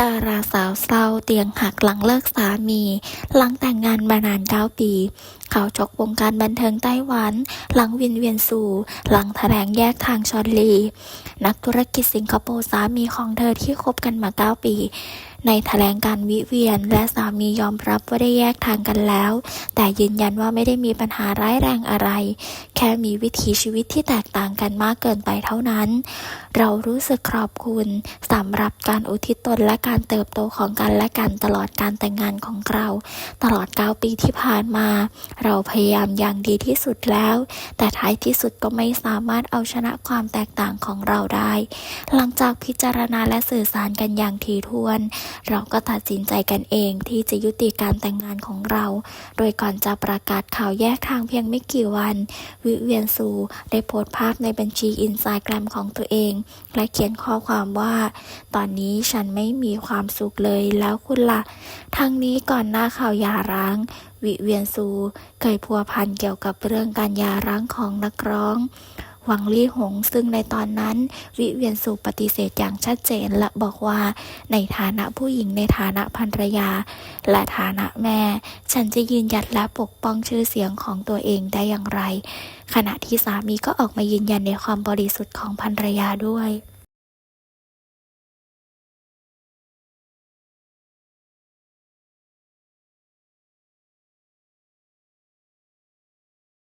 ดาราสาวเศร้าเตียงหักหลังเลิกสามี หลังแต่งงานมานาน 9 ปี เขาชกวงการบันเทิงไต้หวัน หลังวินเวียนสู่ หลังแถลงแยกทางชอนลี นักธุรกิจสิงคโปร์สามีของเธอที่คบกันมา 9 ปี ในแถลงการวิเวียน และสามียอมรับว่าได้แยกทางกันแล้ว แต่ยืนยันว่าไม่ได้มีปัญหาร้ายแรงอะไร แค่มีวิถีชีวิตที่แตกต่างกันมากเกินไปเท่านั้น เรารู้สึกขอบคุณสำหรับการอุทิศตนและการเติบโตของกันและกันตลอดการแต่งงานของเรา ตลอด 9 ปีที่ผ่านมา เราพยายามอย่างดีที่สุดแล้ว แต่ท้ายที่สุดก็ไม่สามารถเอาชนะความแตกต่างของเราได้ หลังจากพิจารณาและสื่อสารกันอย่างถี่ถ้วนเราก็ตัดสินใจกันเองที่จะยุติการแต่งงานของเรา โดยก่อนจะประกาศข่าวแยกทางเพียงไม่กี่วัน วิเวียนซูได้โพสต์ภาพในบัญชีอินสตาแกรมของตัวเอง และเขียนข้อความว่า ตอนนี้ฉันไม่มีความสุขเลยแล้วคุณละ่ะ ทั้งนี้ก่อนหน้าข่าวหย่าร้าง วิเวียนซูเคยพัวพันเกี่ยวกับเรื่องการหย่าร้างของนักร้อง หวังลี่หง ซึ่งในตอนนั้น วิเวียนสูปฏิเสธอย่างชัดเจนและบอกว่า ในฐานะผู้หญิงในฐานะภรรยา และฐานะแม่ ฉันจะยืนหยัดและปกป้องชื่อเสียงของตัวเองได้อย่างไร ขณะที่สามีก็ออกมายืนยันในความบริสุทธิ์ของภรรยาด้วย